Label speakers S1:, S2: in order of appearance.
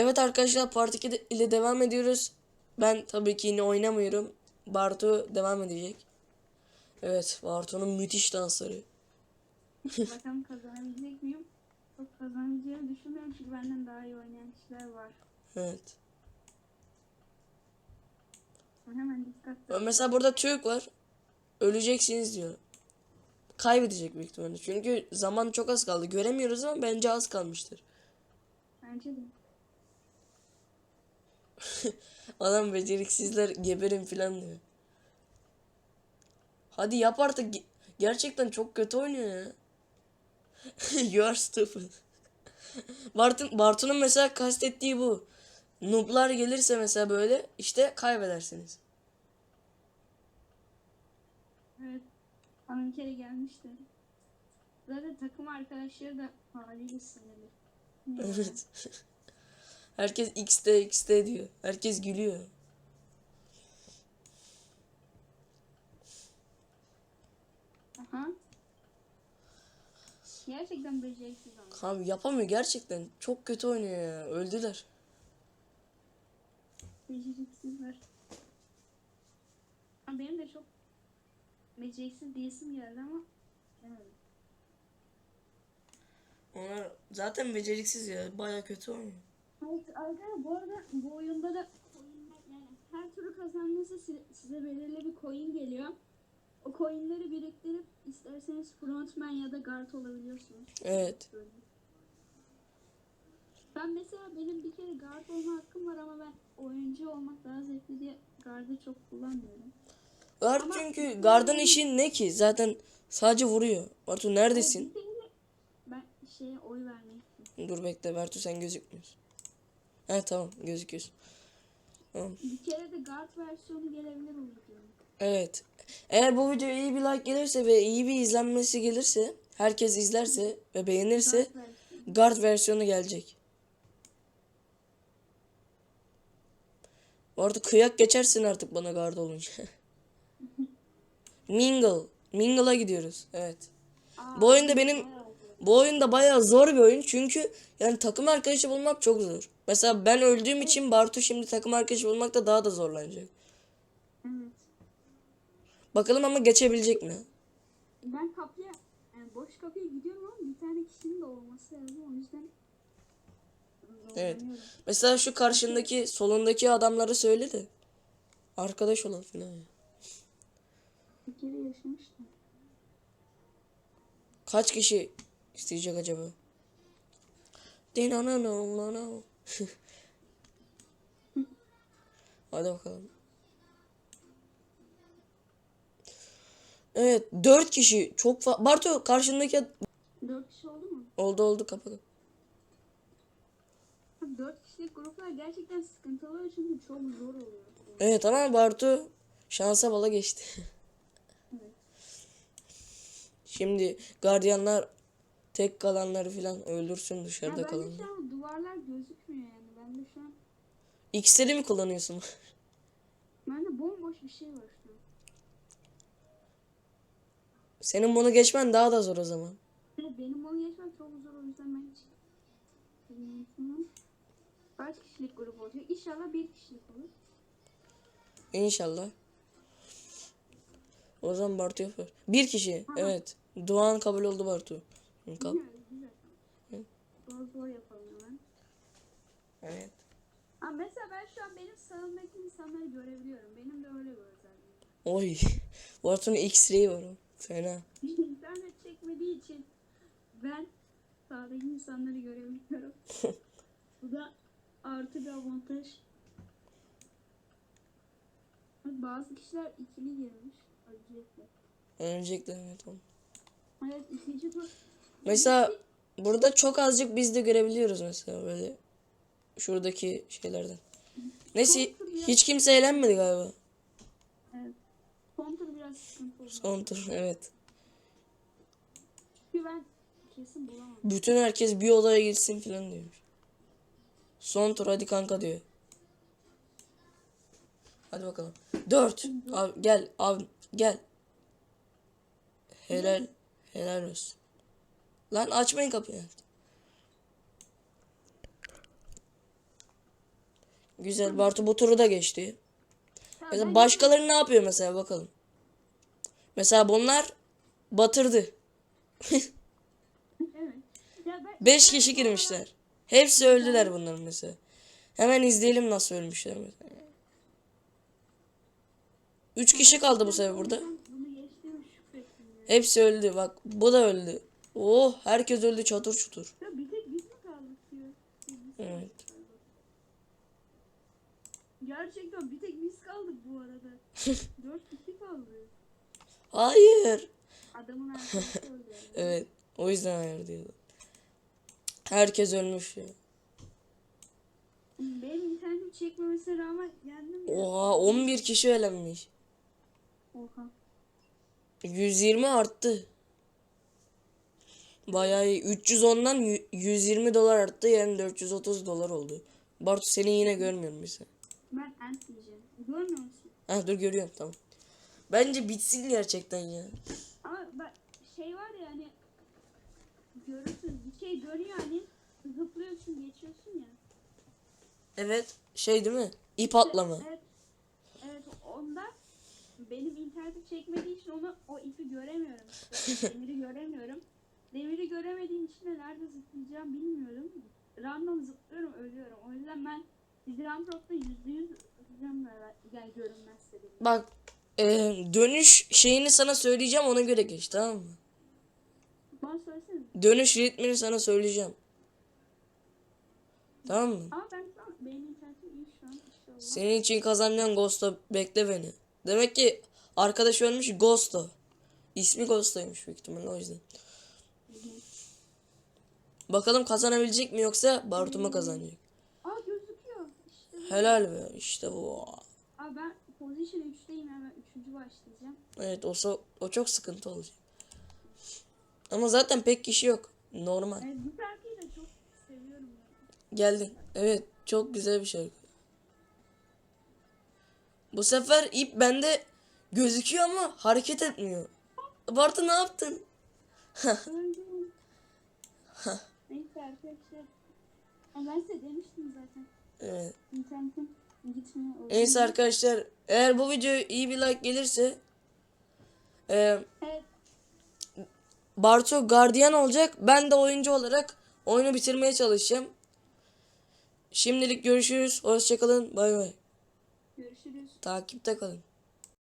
S1: Evet arkadaşlar Part 2 de- ile devam ediyoruz. Ben tabii ki yine oynamıyorum. Bartu devam edecek. Evet Bartu'nun müthiş dansları.
S2: Bakalım kazanabilecek miyim? Çok kazanabileceğimi düşünmüyorum çünkü benden daha iyi oynayan kişiler var.
S1: Evet.
S2: Hemen dikkat
S1: Mesela burada Türk var. Öleceksiniz diyor. Kaybedecek büyük ihtimalle. Çünkü zaman çok az kaldı. Göremiyoruz ama bence az kalmıştır.
S2: Bence de.
S1: Adam beceriksizler geberin filan diyor. Hadi yap artık. Ge- Gerçekten çok kötü oynuyor ya. you are stupid. Bartun, Bartu'nun mesela kastettiği bu. Noob'lar gelirse mesela böyle işte kaybedersiniz.
S2: Evet. Bana bir kere gelmişti. Zaten takım arkadaşları da haliyle sinirli.
S1: Evet. Herkes XD XD diyor. Herkes gülüyor.
S2: Aha. Gerçekten beceriksiz ama.
S1: Abi yapamıyor gerçekten. Çok kötü oynuyor ya. Öldüler.
S2: Beceriksizler. Ama benim de çok beceriksiz diyesim geldi ama demedim.
S1: Onlar zaten beceriksiz ya. Baya kötü oynuyor.
S2: Evet arkadaşlar bu arada bu oyunda da yani her türlü kazandığınızda size, size belirli bir coin geliyor. O coinleri biriktirip isterseniz frontman ya da guard olabiliyorsunuz.
S1: Evet.
S2: Böyle. Ben mesela benim bir kere guard olma hakkım var ama ben oyuncu olmak daha zevkli diye guard'ı çok kullanmıyorum.
S1: Guard
S2: Ama-
S1: çünkü Guard'ın işi ne ki? Zaten sadece vuruyor. Bartu neredesin?
S2: Ben şeye oy vermeyi
S1: Dur bekle Bartu sen gözükmüyorsun. He tamam gözüküyorsun. Tamam.
S2: Bir kere de guard versiyonu gelebilir videonun.
S1: Evet. Eğer bu video iyi bir like gelirse ve iyi bir izlenmesi gelirse, herkes izlerse ve beğenirse
S2: Guard versiyonu.
S1: Gelecek. Bu arada kıyak geçersin artık bana Guard olunca. Mingle. Mingle'a gidiyoruz. Evet.
S2: Aa,
S1: Bu oyunda benim. Bu oyunda bayağı zor bir oyun çünkü yani takım arkadaşı bulmak çok zor. Mesela ben öldüğüm için Bartu şimdi takım arkadaşı bulmakta daha da zorlanacak.
S2: Evet.
S1: Bakalım ama geçebilecek mi?
S2: Ben kapıya yani boş kapıya gidiyorum ama bir tane kişinin de olması lazım o yüzden
S1: Evet. Mesela şu karşındaki solundaki adamları söyle de. Arkadaş olan falan.
S2: Bir kere yaşamıştım.
S1: Kaç kişi isteyecek acaba? Hadi bakalım. Evet, dört kişi çok fa Bartu karşındaki
S2: Dört kişi oldu mu?
S1: oldu oldu kapalı.
S2: Abi Dört kişilik gruplar gerçekten sıkıntılı oluyor çünkü çok zor oluyor.
S1: Evet ama Bartu şansa bala geçti.
S2: Evet.
S1: Şimdi gardiyanlar tek kalanları falan öldürsün dışarıda kalanları.
S2: şu an duvarlar gözükmüyor yani. Bende şu an
S1: X'leri mi kullanıyorsun?
S2: bende bomboş bir şey var şu an.
S1: Senin bunu geçmen daha da zor o zaman.
S2: Benim onu geçmem çok zor o yüzden ben hiç. Kaç kişilik grup olacak? İnşallah bir kişilik olur.
S1: İnşallah. O zaman Bartu yapar. Bir kişi. Evet. Doğan kabul oldu Bartu.
S2: Güzel, güzel. Zor yapalım hemen.
S1: evet.
S2: Ama mesela ben şu an benim sağımdaki insanları görebiliyorum. Benim de öyle bir özelliğim.
S1: Oy. Bartu'nun X-ray'i var o. Fena.
S2: İnternet çekmediği için ben sağdaki insanları görebiliyorum. Bu da artı bir avantaj. Bazı kişiler ikili girmiş. Öncelikle.
S1: Öncelikle evet oğlum.
S2: Evet ikinci tur.
S1: Mesela burada çok azıcık biz de görebiliyoruz mesela böyle. Şuradaki şeylerden. Neyse hiç kimse eğlenmedi galiba.
S2: Evet. Son tur biraz sıkıntı.
S1: Son tur evet.
S2: Çünkü ben kesin bulamadım.
S1: Bütün herkes bir odaya gitsin falan diyormuş. Son tur hadi kanka diyor. Hadi bakalım. Dört. Abi gel abi gel. Helal. Helal olsun. Lan açmayın kapıyı. Güzel. Bartu bu turu da geçti. Mesela başkaları ne yapıyor mesela bakalım. Mesela bunlar batırdı.
S2: Evet. Ya ben,
S1: 5 kişi girmişler. Hepsi öldüler bunların mesela. Hemen izleyelim nasıl ölmüşler mesela. 3 kişi kaldı bu sefer burada. Hepsi öldü. Bak bu da öldü. Oh herkes öldü çatır çutur.
S2: Ya bir tek biz mi kaldık biz
S1: Evet.
S2: Gerçekten bir tek biz kaldık bu arada. Dört kişi kaldı.
S1: Hayır.
S2: Adamın arkadaşı öldü.
S1: Evet. O yüzden hayır diyordu. Herkes ölmüş ya.
S2: Benim internetim çekmemesine rağmen yendim ya.
S1: Oha 11 kişi elenmiş.
S2: Oha.
S1: 120 arttı. Bayağı iyi. 310'dan yü- 120 dolar arttı. Yani 430 dolar oldu. Bartu seni yine görmüyorum mesela.
S2: Ben ant diyeceğim. Görmüyor musun?
S1: Ha dur görüyorum tamam. Bence bitsin gerçekten ya.
S2: Ama bak şey var ya hani görürsün bir şey dönüyor hani zıplıyorsun geçiyorsun ya.
S1: Evet. Şey değil mi? İp atlama.
S2: Evet. Evet onda benim internetim çekmediği için onu o ipi göremiyorum. işte. Demiri göremiyorum. Demiri göremediğim için de nerede zıplayacağım bilmiyorum. Random zıplıyorum ölüyorum. O yüzden ben Hidrantrot'ta yüzde yüz zıplayacağım. Yani görünmezse benim.
S1: Bak e, dönüş şeyini sana söyleyeceğim ona göre geç tamam mı?
S2: Bana söylesene.
S1: Dönüş ritmini sana söyleyeceğim. Tamam mı?
S2: Ama ben şu an benim internetim iyi şu an. İnşallah.
S1: Senin için kazanacağım Ghost'o bekle beni. Demek ki arkadaş ölmüş Ghost'o. İsmi Ghost'oymuş büyük ihtimalle o yüzden. Bakalım kazanabilecek mi yoksa Bartu mu kazanacak?
S2: Aa gözüküyor. İşte bu.
S1: Helal be işte bu.
S2: Abi ben position 3'teyim hemen 3. başlayacağım.
S1: Evet o, so- o çok sıkıntı olacak. Ama zaten pek kişi yok. Normal.
S2: Evet, bu şarkıyı da çok seviyorum ben.
S1: Geldin. Evet çok güzel bir şarkı. Bu sefer ip bende gözüküyor ama hareket etmiyor. Bartu ne yaptın?
S2: Neyse arkadaşlar. Ben size demiştim zaten.
S1: Evet.
S2: İnternetim gitmiyor.
S1: Neyse arkadaşlar eğer bu videoya iyi bir like gelirse e,
S2: Evet.
S1: Bartu gardiyan olacak. Ben de oyuncu olarak oyunu bitirmeye çalışacağım. Şimdilik görüşürüz. Hoşçakalın. Bay bay.
S2: Görüşürüz.
S1: Takipte kalın.